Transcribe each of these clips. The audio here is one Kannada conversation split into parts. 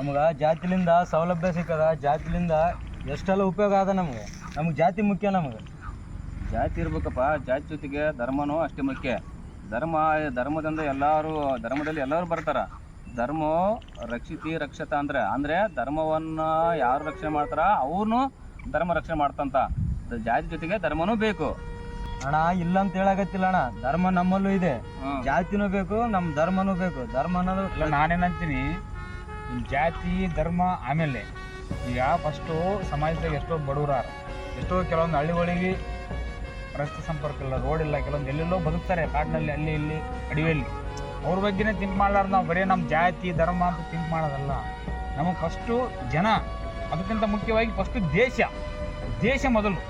ನಮ್ಗೆ ಜಾತಿಲಿಂದ ಸೌಲಭ್ಯ ಸಿಕ್ಕದ ಜಾತಿಲಿಂದ ಎಷ್ಟೆಲ್ಲ ಉಪಯೋಗ ಅದ ನಮಗೆ? ನಮ್ಗೆ ಜಾತಿ ಮುಖ್ಯ ನಮಗೆ. ಜಾತಿ ಇರ್ಬೇಕಪ್ಪ ಜಾತಿ ಜೊತೆಗೆ ಧರ್ಮನೂ ಅಷ್ಟೇ ಮುಖ್ಯ. ಧರ್ಮ ಧರ್ಮದಿಂದ ಎಲ್ಲರೂ ಧರ್ಮದಲ್ಲಿ ಎಲ್ಲರೂ ಬರ್ತಾರೆ. ಧರ್ಮ ರಕ್ಷಿತಿ ರಕ್ಷತ ಅಂದ್ರೆ ಅಂದ್ರೆ ಧರ್ಮವನ್ನ ಯಾರು ರಕ್ಷಣೆ ಮಾಡ್ತಾರ ಅವ್ರನ್ನು ಧರ್ಮ ರಕ್ಷಣೆ ಮಾಡ್ತಂತ. ಜಾತಿ ಜೊತೆಗೆ ಧರ್ಮನೂ ಬೇಕು. ಅಣ್ಣ ಇಲ್ಲ ಅಂತ ಹೇಳಾಗತ್ತಿಲ್ಲ ಅಣ್ಣ. ಧರ್ಮ ನಮ್ಮಲ್ಲೂ ಇದೆ. ಜಾತಿನೂ ಬೇಕು ನಮ್ಮ ಧರ್ಮನೂ ಬೇಕು. ಧರ್ಮ ಅನ್ನೋದು ನಾನೇನಂತೀನಿ ಜಾತಿ, ಧರ್ಮ, ಆಮೇಲೆ ಈಗ ಫಸ್ಟು ಸಮಾಜದಾಗ ಎಷ್ಟೋ ಬಡವ್ರ ಎಷ್ಟೋ ಕೆಲವೊಂದು ಹಳ್ಳಿಗಳಿಗೆ ರಸ್ತೆ ಸಂಪರ್ಕ ಇಲ್ಲ ರೋಡ್ ಇಲ್ಲ, ಕೆಲವೊಂದು ಎಲ್ಲೆಲ್ಲೋ ಬದುಕ್ತಾರೆ, ಕಾಡಿನಲ್ಲಿ, ಅಲ್ಲಿ, ಇಲ್ಲಿ, ಅಡಿವೆಯಲ್ಲಿ. ಅವ್ರ ಬಗ್ಗೆನೇ ತಿಂಕ್ ಮಾಡ್ಲಾರ ನಾವು ಬರೀ ನಮ್ಮ ಜಾತಿ, ಧರ್ಮ ಅಂತ ತಿಂಕ್ ಮಾಡೋದಲ್ಲ. ನಮಗೆ ಫಸ್ಟು ಜನ, ಅದಕ್ಕಿಂತ ಮುಖ್ಯವಾಗಿ ಫಸ್ಟು ದೇಶ ದೇಶ ಮೊದಲು.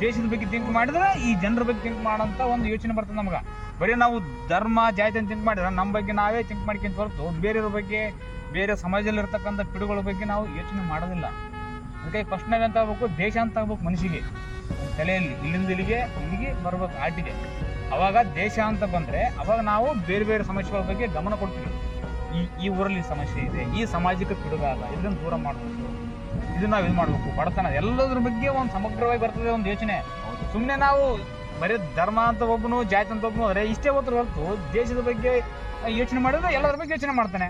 ದೇಶದ ಬಗ್ಗೆ ತಿಂಕ್ ಮಾಡಿದ್ರೆ ಈ ಜನರ ಬಗ್ಗೆ ತಿಂಕ್ ಮಾಡೋಂಥ ಒಂದು ಯೋಚನೆ ಬರ್ತದೆ ನಮ್ಗೆ. ಬರೀ ನಾವು ಧರ್ಮ, ಜಾತಿ ಅಂತ ಥಿಂಕ್ ಮಾಡಿದ್ರೆ ನಮ್ಮ ಬಗ್ಗೆ ನಾವೇ ಥಿಂಕ್ ಮಾಡ್ಕೊಂತ ಹೊರತು ಬೇರೆಯವ್ರ ಬಗ್ಗೆ, ಬೇರೆ ಸಮಾಜದಲ್ಲಿರ್ತಕ್ಕಂಥ ಪಿಡುಗಳ ಬಗ್ಗೆ ನಾವು ಯೋಚನೆ ಮಾಡೋದಿಲ್ಲ. ಅದಕ್ಕೆ ಫಸ್ಟ್ ಅಂತ ಆಗ್ಬೇಕು? ದೇಶ ಅಂತ ಆಗ್ಬೇಕು ಮನುಷ್ಯಗೆ ತಲೆಯಲ್ಲಿ, ಇಲ್ಲಿಂದ ಇಲ್ಲಿಗೆ ಇಲ್ಲಿಗೆ ಬರ್ಬೇಕು, ಆಟಿಗೆ. ಅವಾಗ ದೇಶ ಅಂತ ಬಂದರೆ ಅವಾಗ ನಾವು ಬೇರೆ ಬೇರೆ ಸಮಸ್ಯೆಗಳ ಬಗ್ಗೆ ಗಮನ ಕೊಡ್ತೀವಿ. ಈ ಈ ಊರಲ್ಲಿ ಸಮಸ್ಯೆ ಇದೆ, ಈ ಸಾಮಾಜಿಕ ಪಿಡುಗಾಲ ಇದನ್ನು ದೂರ ಮಾಡಬೇಕು. ಇದನ್ನ ನಾವು ಇದು ಮಾಡಬೇಕು. ಬಡತನ ಎಲ್ಲದ್ರ ಬಗ್ಗೆ ಒಂದು ಸಮಗ್ರವಾಗಿ ಬರ್ತದೆ ಒಂದು ಯೋಚನೆ. ಸುಮ್ಮನೆ ನಾವು ಬರೀ ಧರ್ಮ ಅಂತ ಒಬ್ಬನು, ಜಾತಿ ಅಂತ ಒಬ್ಬನು ಆದರೆ ಇಷ್ಟೇ ಹೋದ್ರೆ ಹೊರತು ದೇಶದ ಬಗ್ಗೆ ಯೋಚನೆ ಮಾಡಿದ್ರೆ ಎಲ್ಲದ್ರ ಬಗ್ಗೆ ಯೋಚನೆ ಮಾಡ್ತಾನೆ.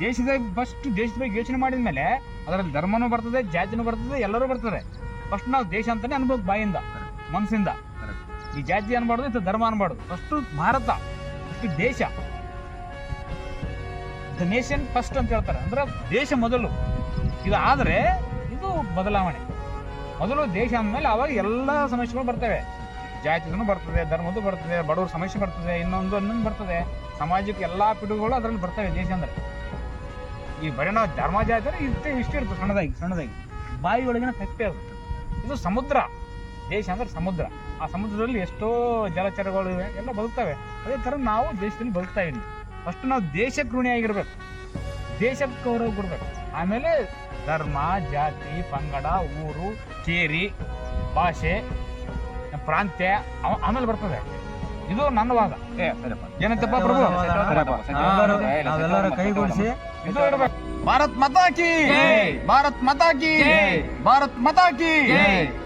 ದೇಶದ ಫಸ್ಟ್ ದೇಶದ ಬಗ್ಗೆ ಯೋಚನೆ ಮಾಡಿದ ಮೇಲೆ ಅದರಲ್ಲಿ ಧರ್ಮನೂ ಬರ್ತದೆ, ಜಾತಿನೂ ಬರ್ತದೆ, ಎಲ್ಲರೂ ಬರ್ತದೆ. ಫಸ್ಟ್ ನಾವು ದೇಶ ಅಂತಾನೆ ಅನ್ಬೋದು ಬಾಯಿಂದ, ಮನಸ್ಸಿಂದ. ಈ ಜಾತಿ ಅನ್ಬಾರ್ದು ಇದು ಧರ್ಮ ಅನ್ಬಾರ್ದು. ಫಸ್ಟ್ ಭಾರತ ಫಸ್ಟ್ ದೇಶ. ದ ನೇಷನ್ ಫಸ್ಟ್ ಅಂತ ಹೇಳ್ತಾರೆ. ಅಂದ್ರೆ ದೇಶ ಮೊದಲು. ಇದು ಆದರೆ ಇದು ಬದಲಾವಣೆ. ಮೊದಲು ದೇಶ ಅಂದಮೇಲೆ ಅವಾಗ ಎಲ್ಲ ಸಮಸ್ಯೆಗಳು ಬರ್ತವೆ. ಜಾತಿದೂ ಬರ್ತದೆ, ಧರ್ಮದ್ದು ಬರ್ತದೆ, ಬಡವ್ರ ಸಮಸ್ಯೆ ಬರ್ತದೆ, ಇನ್ನೊಂದು ಇನ್ನೊಂದು ಬರ್ತದೆ. ಸಮಾಜಕ್ಕೆ ಎಲ್ಲ ಪಿಡುಗಳು ಅದರಲ್ಲಿ ಬರ್ತವೆ ದೇಶ ಅಂದರೆ. ಈ ಬರೀ ನಾವು ಧರ್ಮ ಜಾತಿ ಅಂದ್ರೆ ಇಷ್ಟೇ, ಇಷ್ಟು ಇರ್ತದೆ ಸಣ್ಣದಾಗಿ ಸಣ್ಣದಾಗಿ. ಬಾಯಿ ಒಳಗಿನ ಅದು. ಇದು ಸಮುದ್ರ. ದೇಶ ಅಂದ್ರೆ ಸಮುದ್ರ. ಆ ಸಮುದ್ರದಲ್ಲಿ ಎಷ್ಟೋ ಜಲಚರಗಳು ಇವೆ, ಎಲ್ಲ ಬದುಕ್ತವೆ. ಅದೇ ಥರ ನಾವು ದೇಶದಲ್ಲಿ ಬದುಕ್ತಾ ಇದ್ದೀವಿ. ಫಸ್ಟ್ ನಾವು ದೇಶಕ್ಕೆ ಋಣಿಯಾಗಿರ್ಬೇಕು ದೇಶಕ್ಕೆ ಗೌರವ ಕೊಡ್ಬೇಕು. ಆಮೇಲೆ ಧರ್ಮ, ಜಾತಿ, ಪಂಗಡ, ಊರು, ಕೇರಿ, ಭಾಷೆ ಪ್ರಾಂತ್ಯ ಅವ- ಆಮೇಲೆ ಬರ್ತದೆ. ಇದು ನನ್ನ ವಾದ. ಏ ಸರಿಯಪ್ಪ. ಏನಂತಪ್ಪ ಪ್ರಭು? ಸರಿಯಪ್ಪ. ನಾವೆಲ್ಲರೂ ನಾವೆಲ್ಲರೂ ಕೈಗೂಡಿಸಿ. ಇದು ಇರ್ಬೇಕು. ಭಾರತ್ ಮತಾಕಿ ಜೈ. ಭಾರತ್ ಮತಾಕಿ ಜೈ. ಭಾರತ್ ಮತಾಕಿ ಜೈ.